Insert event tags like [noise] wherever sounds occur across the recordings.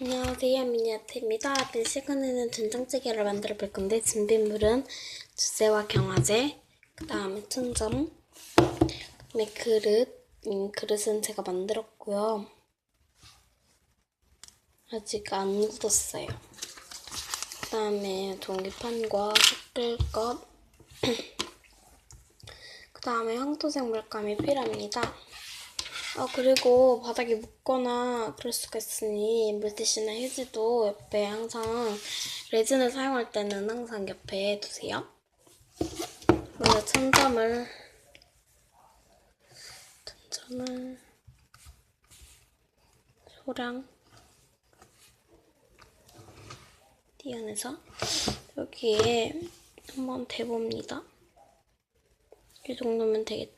안녕하세요 미니아트입니다. 이 시간에는 된장찌개를 만들어 볼 건데 준비물은 주재와 경화제, 그 다음에 춘점, 그다음에 그릇, 음, 그릇은 제가 만들었고요. 아직 안 굳었어요. 그 다음에 종이판과 것, 그 다음에 황토색 물감이 필요합니다. 아 그리고 바닥에 묻거나 그럴 수가 있으니 물티슈나 휴지도 옆에 항상 레진을 사용할 때는 항상 옆에 두세요. 먼저 천점을 천점을 소량 띄어내서 여기에 한번 대봅니다. 이 정도면 되겠다.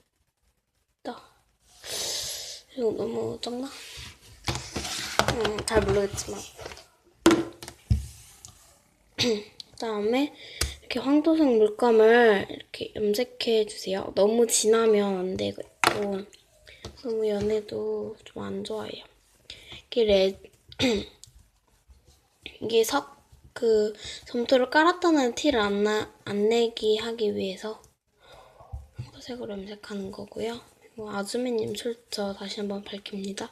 이거 너무 적나? 음, 잘 모르겠지만. [clears throat] 그 다음에 이렇게 황토색 물감을 이렇게 염색해 주세요. 너무 진하면 안 되고 너무 연해도 좀 안 좋아요. 이게 레 [clears throat] 이게 석 그 점토를 깔았다는 티를 안, 나, 안 내기 하기 위해서 황토색으로 염색하는 거고요. 그리고 아주매님 출처 다시 한번 밝힙니다.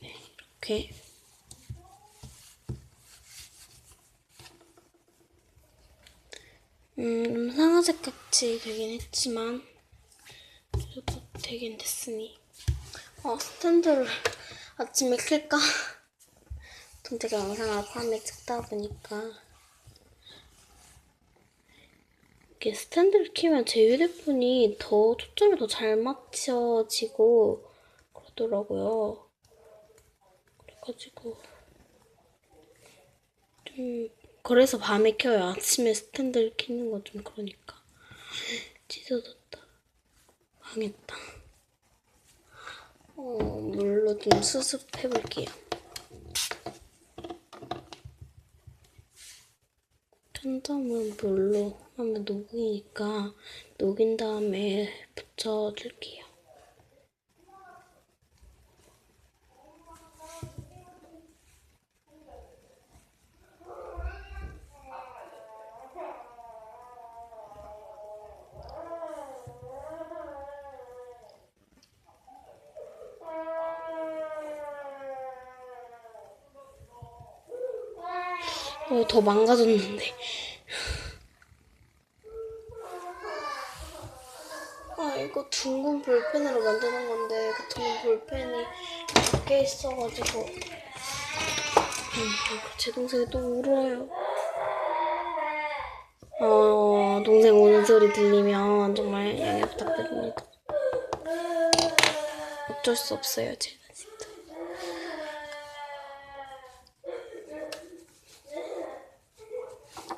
네, 이렇게 음, 좀 상아색 같이 되긴 했지만 되긴 됐으니 어, 스탠드를 아침에? 좀 제가 영상을 밤에 찍다 보니까 이게 스탠드를 키면 제 휴대폰이 더 초점이 더 잘 맞춰지고 그러더라고요. 그래가지고 좀 그래서 밤에 켜요. 아침에 스탠드를 키는 건 좀 그러니까 [laughs] 찢어졌다. 망했다. 좀 수습해 볼게요. 천점은 물로 하면 녹으니까 녹인 다음에 붙여줄게요. 어, 더 망가졌는데. 아, 이거 둥근 볼펜으로 만드는 건데, 그 둥근 볼펜이 밖에 있어가지고. 음, 제 동생이 또 울어요. 어, 동생 우는 소리 들리면 정말 양해 부탁드립니다. 어쩔 수 없어요, 제가 진짜.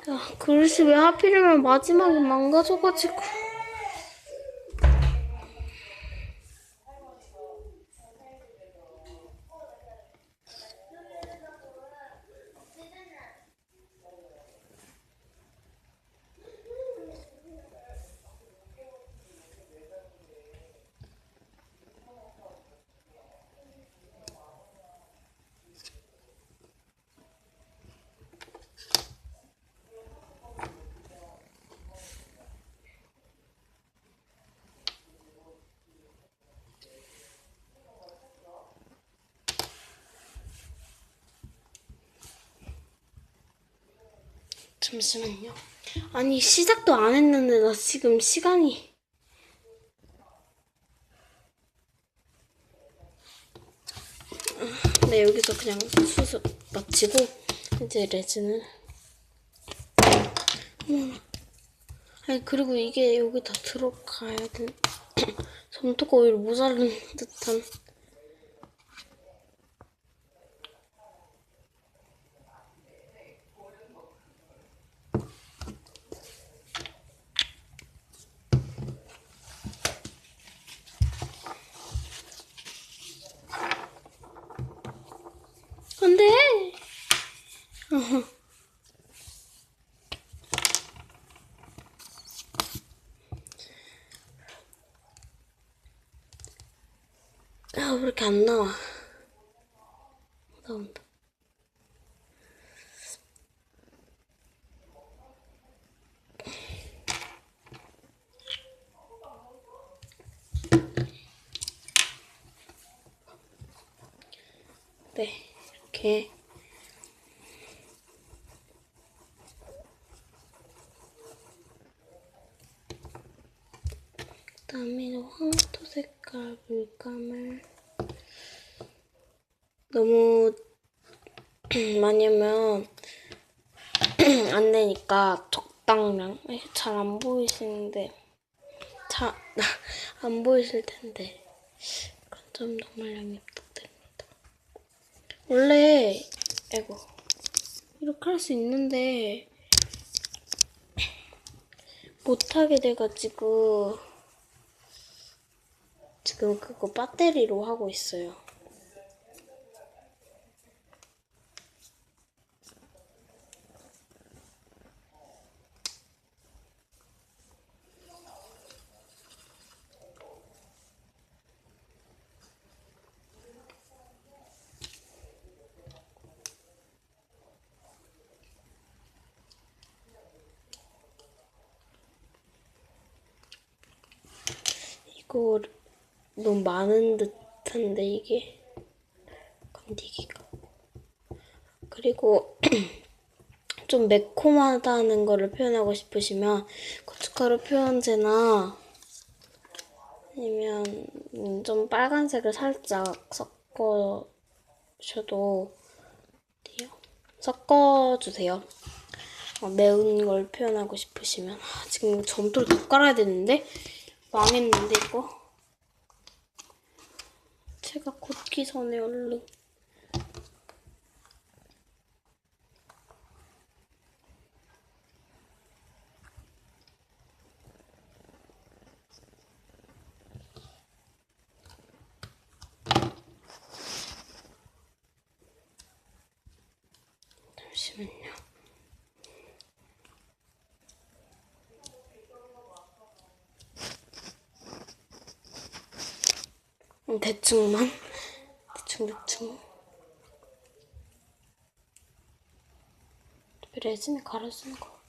야, 그릇이 왜 하필이면 마지막에 망가져가지고. 잠시만요. 아니, 시작도 안 했는데, 나 지금 시간이. 네, 여기서 그냥 수습 마치고, 이제 레진을. 아니, 그리고 이게 여기 다 들어가야 돼. 점토가 오히려 모자른 듯한. 안 돼! 어허. 이렇게 안 나와. 나온다. 네, 이렇게 그 다음에 황 토 색깔 물감을 너무 [clears throat] 많이 하면 [clears throat] 안 되니까 적당량. 잘 안 보이시는데. 잘 [laughs] 안 보이실 텐데. 그런 점 정말 양해 부탁드립니다. 원래 아이고 이렇게 할 수 있는데 [clears throat] 못하게 돼가지고 지금 그거 배터리로 하고 있어요. 이거 너무 많은 듯한데 이게. 건디기가. 그리고 [clears throat] 좀 매콤하다는 거를 표현하고 싶으시면 고춧가루 표현제나 아니면 음, 좀 빨간색을 살짝 섞어셔도 돼요. 섞어주세요. 어, 매운 걸 표현하고 싶으시면. 아, 지금 점토를 더 깔아야 되는데? 망했는데 이거 제가 굳기 전에 얼른 잠시만요. 대충만 대충 대충 레진에 갈아 쓰는 거그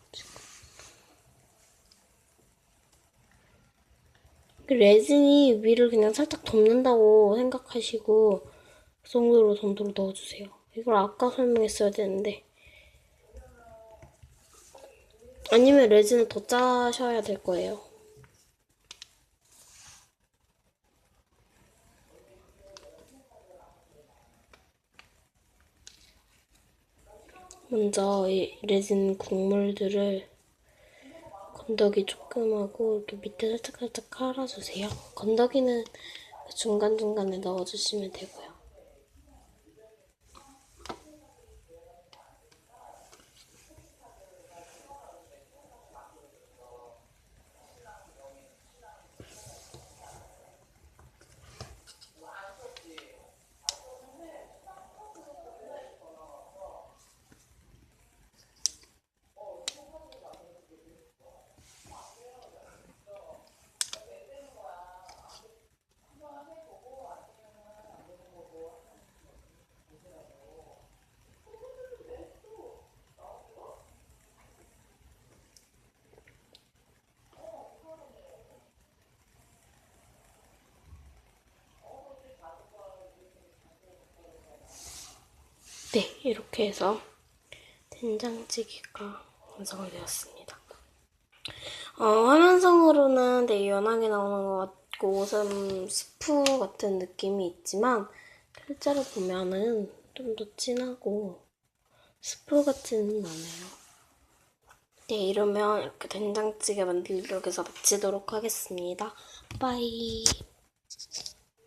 레진이 위를 그냥 살짝 덮는다고 생각하시고 그 정도로 정도로 넣어주세요. 이걸 아까 설명했어야 되는데 아니면 레진을 더 짜셔야 될 거예요. 먼저 이 레진 국물들을 건더기 조금 하고 이렇게 밑에 살짝 살짝 깔아주세요. 건더기는 중간중간에 넣어주시면 되고요. 네, 이렇게 해서 된장찌개가 완성이 되었습니다. 어, 화면상으로는 되게 연하게 나오는 것 같고 좀 스프 같은 느낌이 있지만 실제로 보면은 좀 더 진하고 스프 같지는 않아요. 네, 이러면 이렇게 된장찌개 만들도록 해서 마치도록 하겠습니다. 빠이.